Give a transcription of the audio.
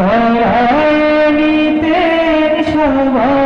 টেনে নিতে সবাই।